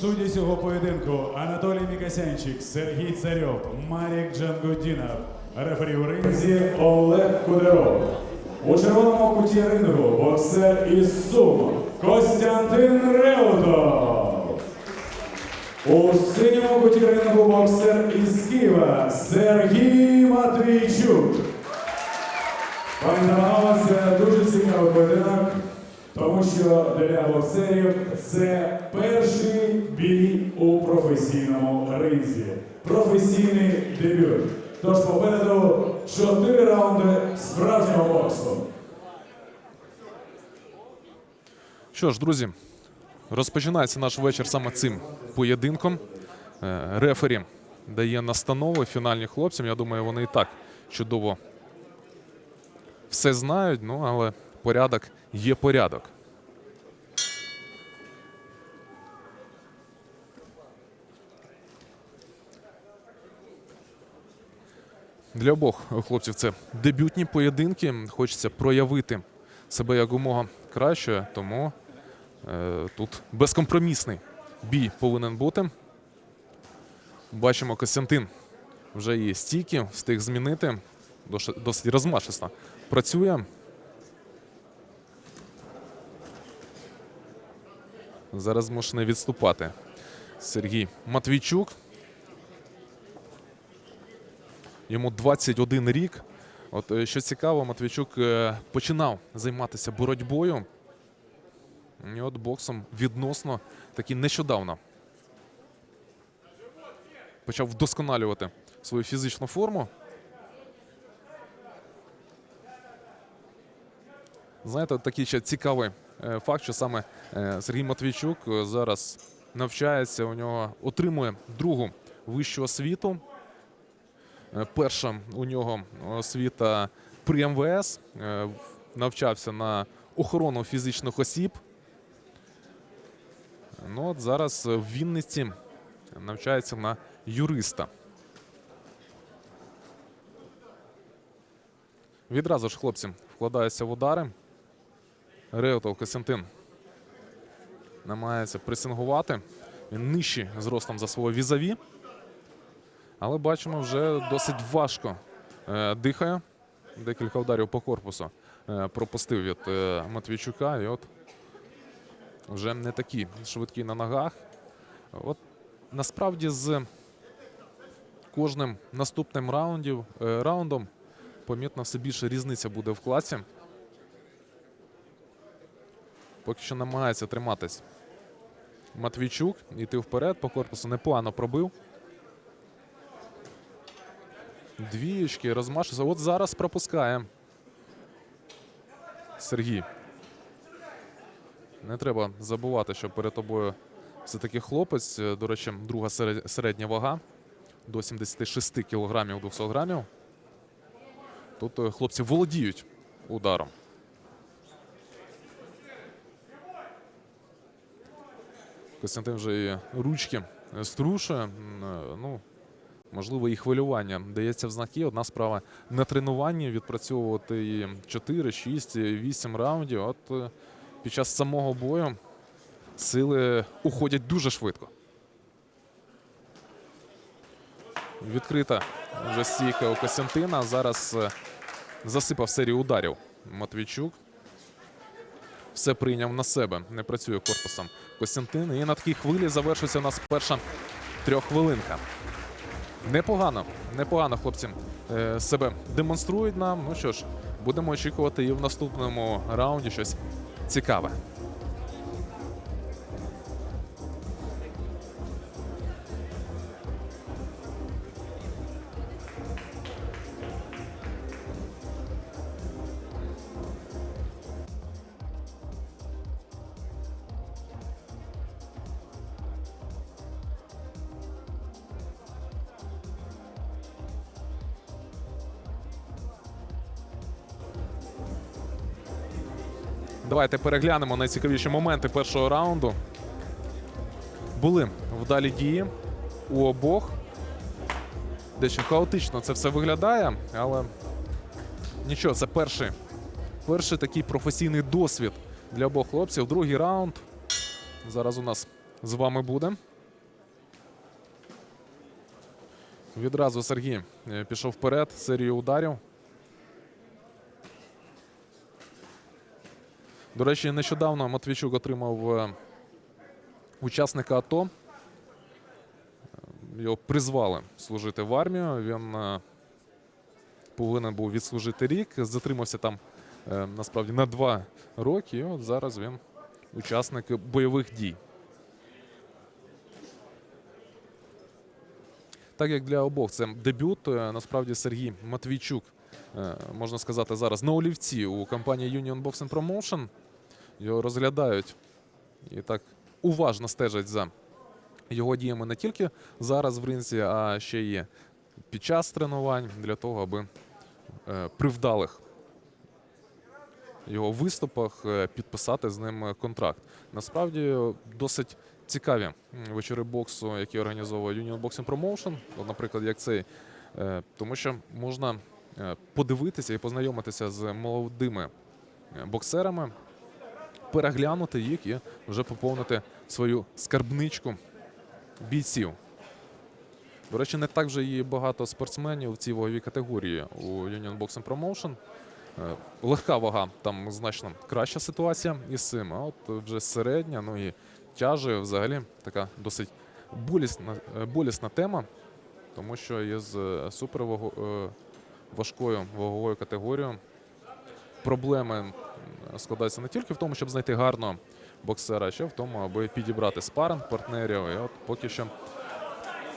Судді цього поєдинку Анатолій Мікасянчик, Сергій Царьов, Марік Джангудінов, рефері у ринзі Олег Кудеров. У червоному куті рингу боксер із Сум Костянтин Реутов. У синьому куті рингу боксер із Києва Сергій Матвійчук. Пані та це дуже цікавий поєдинок, тому що для боксерів це перший бій у професійному ринзі. Професійний дебют. Тож попереду чотири раунди справжнього боксу. Що ж, друзі, розпочинається наш вечір саме цим поєдинком. Е, Рефері дає настанови фінальні хлопцям. Я думаю, вони і так чудово все знають, ну але порядок є порядок. Для обох хлопців це дебютні поєдинки. Хочеться проявити себе якомога краще, тому е, тут безкомпромісний бій повинен бути. Бачимо, Костянтин вже є стійки, встиг змінити. Досить розмашисто працює. Зараз змушений відступати. Сергій Матвійчук. Йому 21 рік. От е, що цікаво, Матвійчук е, починав займатися боротьбою. І от боксом відносно таки нещодавно. Почав вдосконалювати свою фізичну форму. Знаєте, такий ще цікавий е, факт, що саме Сергій Матвійчук зараз навчається, у нього отримує другу вищу освіту. Е, Перша у нього освіта при МВС, е, навчався на охорону фізичних осіб. Ну от зараз в Вінниці навчається на юриста. Відразу ж хлопці вкладаються в удари. Реутов Костянтин намагається пресингувати. Він нижчий зростом за свого візаві. Але бачимо, вже досить важко е, дихає. Декілька ударів по корпусу е, пропустив від е, Матвійчука. І от вже не такий швидкий на ногах. От насправді з кожним наступним раундів, раундом помітно все більше різниця буде в класі. Поки що намагається триматись Матвійчук, йти вперед по корпусу непогано пробив. Двієчки, розмашився. От зараз пропускає. Сергій. Не треба забувати, що перед тобою все-таки хлопець. Е, До речі, друга середня вага до 76 кілограмів 200 грамів. Тут е, хлопці володіють ударом. Костянтин вже і ручки струшує. Е, Ну, можливо, і хвилювання дається в знаки. Одна справа на тренуванні відпрацьовувати 4, 6, 8 раундів. От е, під час самого бою сили уходять дуже швидко. Відкрита вже стійка у Костянтина. Зараз е, засипав серію ударів Матвійчук. Все прийняв на себе. Не працює корпусом Костянтин. І на такій хвилі завершується у нас перша трьоххвилинка. Непогано, непогано хлопці е, себе демонструють нам. Ну що ж, будемо очікувати і в наступному раунді щось цікаве. Давайте переглянемо найцікавіші моменти першого раунду. Були вдалі дії у обох. Дещо хаотично це все виглядає, але нічого, це перший, перший такий професійний досвід для обох хлопців. Другий раунд. Зараз у нас з вами буде. Відразу Сергій е, пішов вперед, серію ударів. До речі, нещодавно Матвійчук отримав е, учасника АТО. Його призвали служити в армію. Він е, повинен був відслужити рік. Затримався там е, насправді на два роки. І от зараз він учасник бойових дій. Так як для обох це дебют, насправді Сергій Матвійчук, можна сказати, зараз на олівці у компанії Union Boxing Promotion. Його розглядають і так уважно стежать за його діями не тільки зараз в ринзі, а ще й під час тренувань для того, аби е, при вдалих його виступах е, підписати з ним контракт. Насправді досить цікаві вечори боксу, які організовує Union Boxing Promotion, наприклад, як цей, Е, тому що можна подивитися і познайомитися з молодими боксерами, переглянути їх і вже поповнити свою скарбничку бійців. До речі, не так вже і багато спортсменів в цій ваговій категорії у Union Boxing Promotion. Е, Легка вага, там значно краща ситуація із цим, а от вже середня, ну і тяжі взагалі така досить болісна, е, болісна тема, тому що із е, суперваго- е, важкою ваговою категорією проблеми м, складаються не тільки в тому, щоб знайти гарного боксера, а ще в тому, аби підібрати спаринг партнерів. І от поки що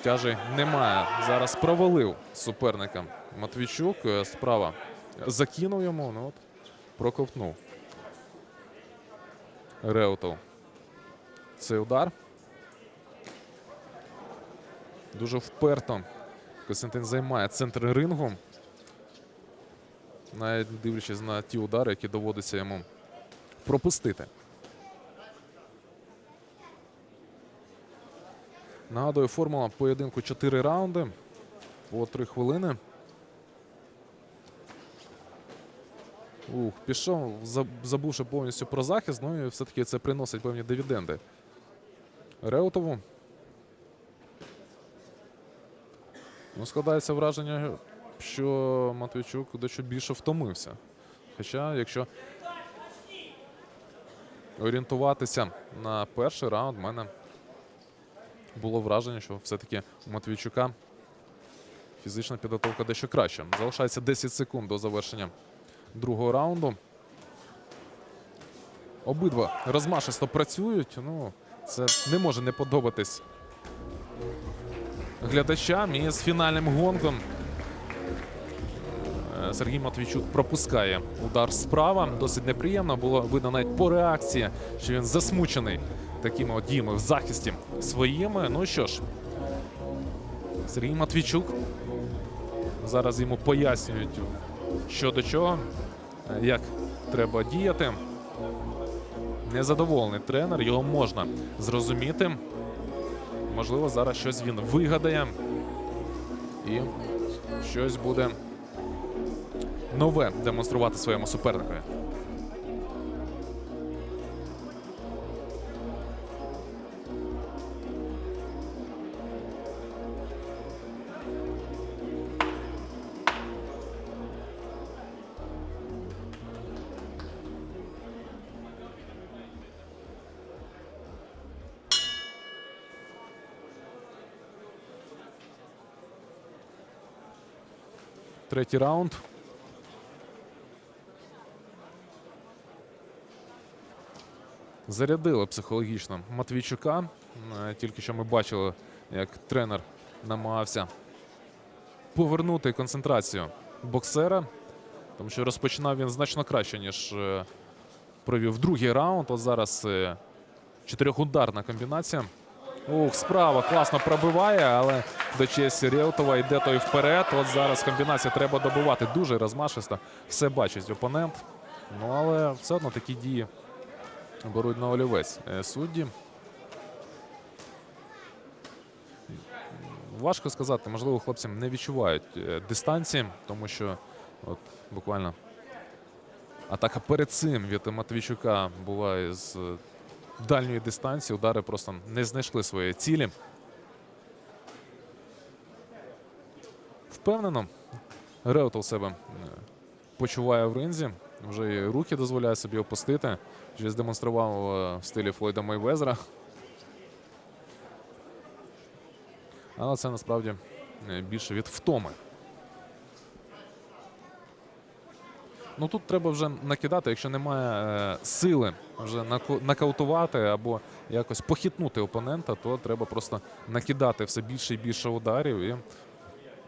тяжі немає. Зараз провалив суперника Матвійчук. Е, Справа закинув йому, ну от проковтнув. Реутов. Цей удар. Дуже вперто. Костянтин займає центр рингу. Навіть дивлячись на ті удари, які доводиться йому пропустити. Нагадую, формула поєдинку 4 раунди по 3 хвилини. Ух, пішов, забувши повністю про захист, ну і все-таки це приносить певні дивіденди. Реутову. Ну, складається враження, що Матвійчук дещо більше втомився. Хоча, якщо орієнтуватися на перший раунд, в мене було враження, що все-таки у Матвійчука фізична підготовка дещо краща. Залишається 10 секунд до завершення другого раунду. Обидва розмашисто працюють. Ну, це не може не подобатись глядачам. І з фінальним гонком Сергій Матвійчук пропускає удар справа. Досить неприємно було видно навіть по реакції, що він засмучений такими от діями в захисті своїми. Ну що ж, Сергій Матвійчук зараз йому пояснюють, що до чого, як треба діяти. Незадоволений тренер, його можна зрозуміти. Можливо, зараз щось він вигадає і щось буде нове демонструвати своєму суперникові. Третій раунд. Зарядили психологічно Матвійчука. Е, Тільки що ми бачили, як тренер намагався повернути концентрацію боксера, тому що розпочинав він значно краще, ніж е, провів другий раунд. От зараз е, чотирьохударна комбінація. Ух, справа класно пробиває, але до честі Реутова йде той вперед. От зараз комбінація треба добивати дуже розмашисто. Все бачить опонент. Ну але все одно такі дії беруть на олівець е, судді. Важко сказати, можливо, хлопці не відчувають е, дистанції, тому що от буквально атака перед цим від Матвійчука була із е, дальньої дистанції. Удари просто не знайшли своєї цілі. Впевнено, Реутов себе почуває в ринзі. Вже і руки дозволяє собі опустити. Вже здемонстрував е, в стилі Флойда Мейвезера. Але це насправді е, більше від втоми. Ну тут треба вже накидати, якщо немає е, сили вже нокаутувати або якось похитнути опонента, то треба просто накидати все більше і більше ударів і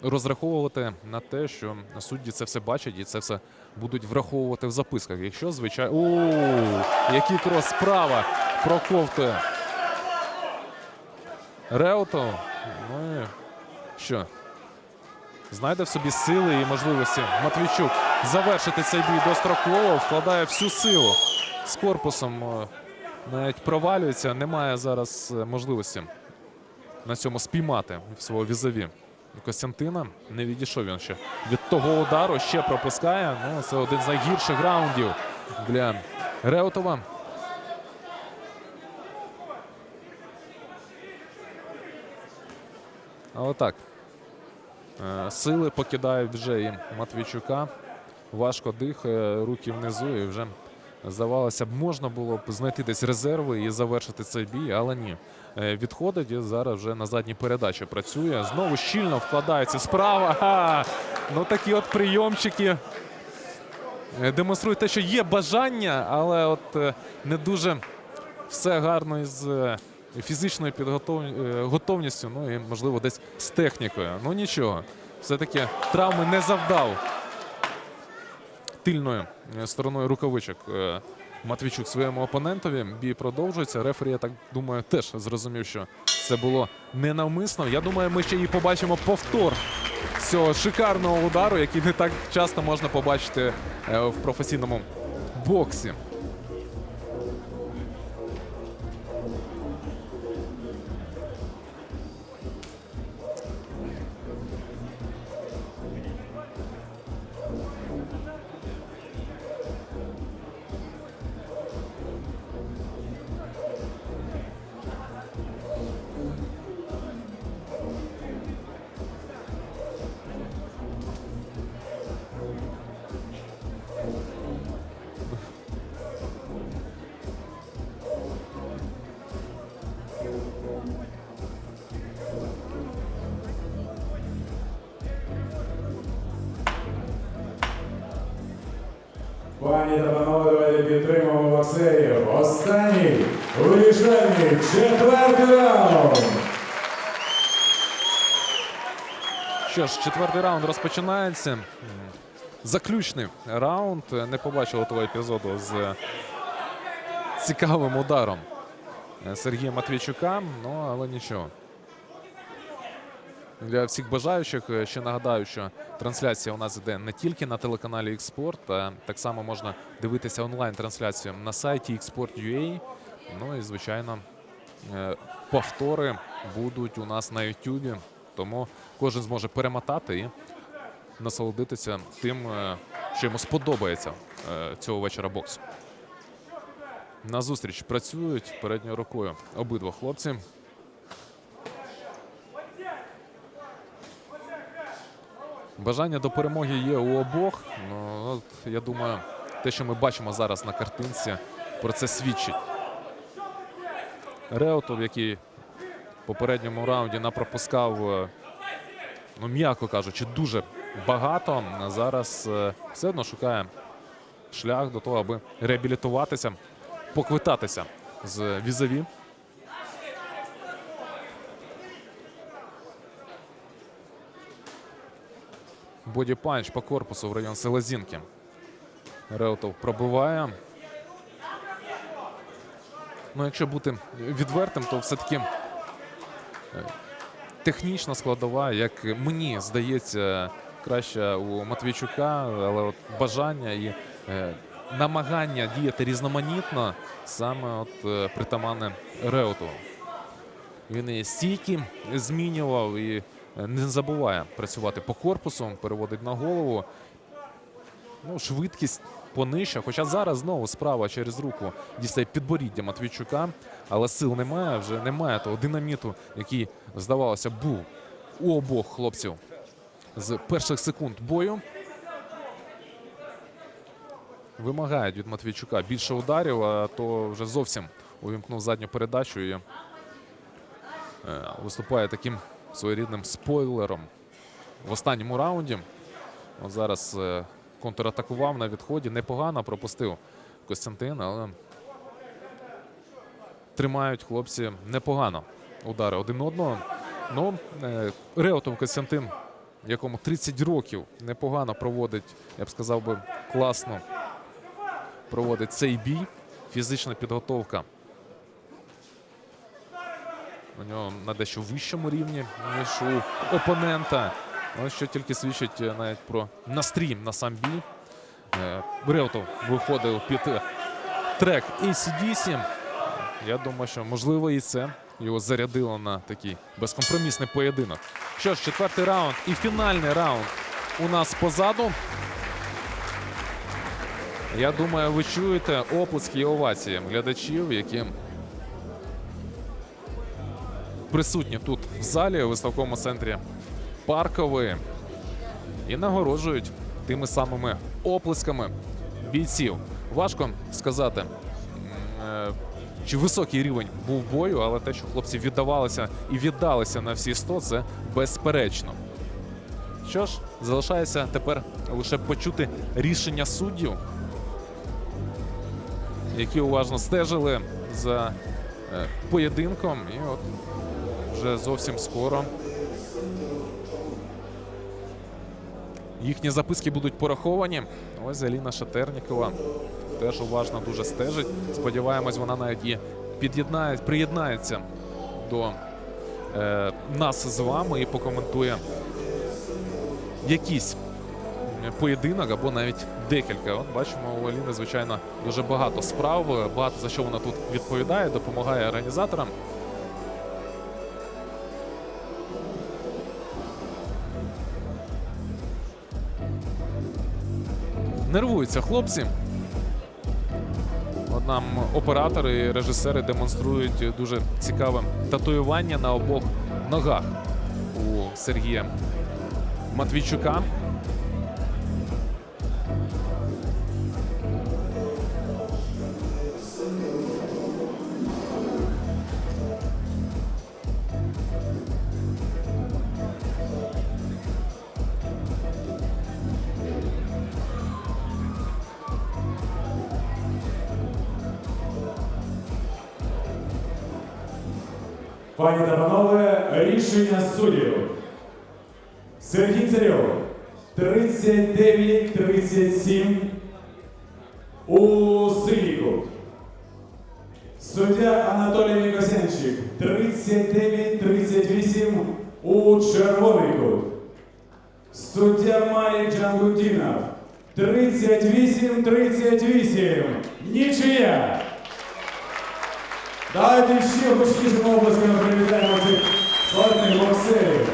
розраховувати на те, що судді це все бачать і це все будуть враховувати в записках. Якщо звичайно. О, який крос справа проковтує Реутов. Ну що? Знайде в собі сили і можливості Матвійчук завершити цей бій достроково, вкладає всю силу з корпусом. е, Навіть провалюється. Немає зараз е, можливості на цьому спіймати свого візаві. Костянтина не відійшов він ще від того удару, ще пропускає. Ну, це один з найгірших раундів для Реутова. А отак. Е, Сили покидають вже і Матвійчука. Важко дихає, руки внизу і вже здавалося б, можна було б знайти десь резерви і завершити цей бій, але ні. Е, Відходить і зараз вже на задній передачі працює. Знову щільно вкладається справа. Ха! Ну такі от прийомчики е, демонструють те, що є бажання, але от е, не дуже все гарно із фізичною підготов... е, готовністю, ну і можливо десь з технікою. Ну нічого, все-таки травми не завдав тильною стороною рукавичок Матвійчук своєму опонентові. Бій продовжується. Рефері, я так думаю, теж зрозумів, що це було ненавмисно. Я думаю, ми ще і побачимо повтор цього шикарного удару, який не так часто можна побачити е, в професійному боксі. Та давайте підтримуємо боксерів. Останній вирішальний четвертий раунд. Що ж, четвертий раунд розпочинається. Заключний раунд. Не побачили того епізоду з цікавим ударом Сергія Матвійчука. Ну, але нічого. Для всіх бажаючих е, ще нагадаю, що трансляція у нас йде не тільки на телеканалі Xport, а так само можна дивитися онлайн-трансляцію на сайті Xport.ua. Ну і, звичайно, е, повтори будуть у нас на YouTube. Тому кожен зможе перемотати і насолодитися тим, е, що йому сподобається цього вечора боксу. На зустріч працюють передньою рукою обидва хлопці. Бажання до перемоги є у обох. Ну, от, я думаю, те, що ми бачимо зараз на картинці, про це свідчить. Реутов, який в попередньому раунді напропускав, е, ну, м'яко кажучи, дуже багато. Зараз е, все одно шукає шлях до того, аби реабілітуватися, поквитатися з візаві. Боді-панч по корпусу в район Селезінки. Реутов пробиває. Ну, якщо бути відвертим, то все-таки е, технічна складова, як мені здається, краще у Матвійчука, але от бажання і е, намагання діяти різноманітно саме от е, притаманне Реутову. Він і стійки змінював і не забуває працювати по корпусу, переводить на голову. Ну, швидкість понижче. Хоча зараз знову справа через руку дістає підборіддя Матвійчука, але сил немає, вже немає того динаміту, який, здавалося, був у обох хлопців з перших секунд бою. Вимагають від Матвійчука більше ударів, а то вже зовсім увімкнув задню передачу і е, виступає таким своєрідним спойлером в останньому раунді. От зараз е, контратакував на відході. Непогано пропустив Костянтин, але тримають хлопці непогано удари один одного. Ну, е, Реутов Костянтин, якому 30 років непогано проводить, я б сказав би, класно проводить цей бій. Фізична підготовка у нього на дещо вищому рівні, ніж у опонента. Ось що тільки свідчить е, навіть про настрій на сам бій. Е, Реутов виходив під трек ACDC. Я думаю, що можливо і це його зарядило на такий безкомпромісний поєдинок. Що ж, четвертий раунд і фінальний раунд у нас позаду. Я думаю, ви чуєте оплески і овації глядачів, які присутні тут в залі у виставковому центрі Паркової і нагороджують тими самими оплесками бійців. Важко сказати, е, чи високий рівень був бою, але те, що хлопці віддавалися і віддалися на всі 100, це безперечно. Що ж, залишається тепер лише почути рішення суддів, які уважно стежили за е, поєдинком. І от вже зовсім скоро їхні записки будуть пораховані. Ось Аліна Шатернікова теж уважно дуже стежить. Сподіваємось, вона навіть і під'єднає, приєднається до е, нас з вами і покоментує якийсь поєдинок або навіть декілька. От бачимо, у Аліни, звичайно, дуже багато справ, багато за що вона тут відповідає, допомагає організаторам. Нервуються хлопці. От нам оператори і режисери демонструють дуже цікаве татуювання на обох ногах у Сергія Матвійчука. Пані та панове, рішення суддів. Сергій Царьов 39-37 у синій. Суддя Анатолій Мікосянчик 39-38 у червоний кут. Суддя Марік Джангутінов 38-38. Нічия. Давайте ще гучнішими обласками привітаємо цих славних боксерів.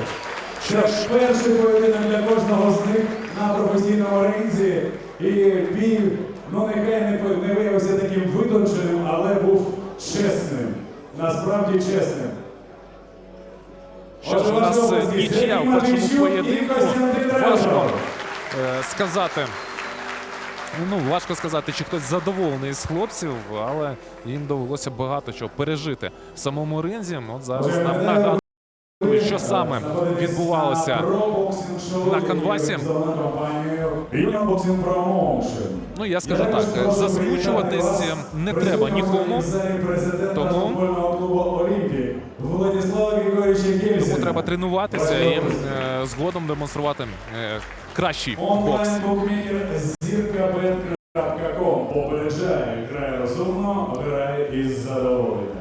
Це ж перший поєдинок для кожного з них на професійному ринзі. І бій, ну нехай не, не виявився таким витонченим, але був чесним. Насправді чесним. Що ж у нас нічия в першому поєдинку. Важко е, сказати. Ну, важко сказати, чи хтось задоволений з хлопців, але їм довелося багато чого пережити в самому ринзі. От зараз нам нагадують, що саме відбувалося на канвасі. Ну, я скажу так, засмучуватись не треба нікому. Тому- Тому треба тренуватися і е, згодом демонструвати е, кращий бокс. Зірка Попереджає, грає розумно, грає із задоволенням.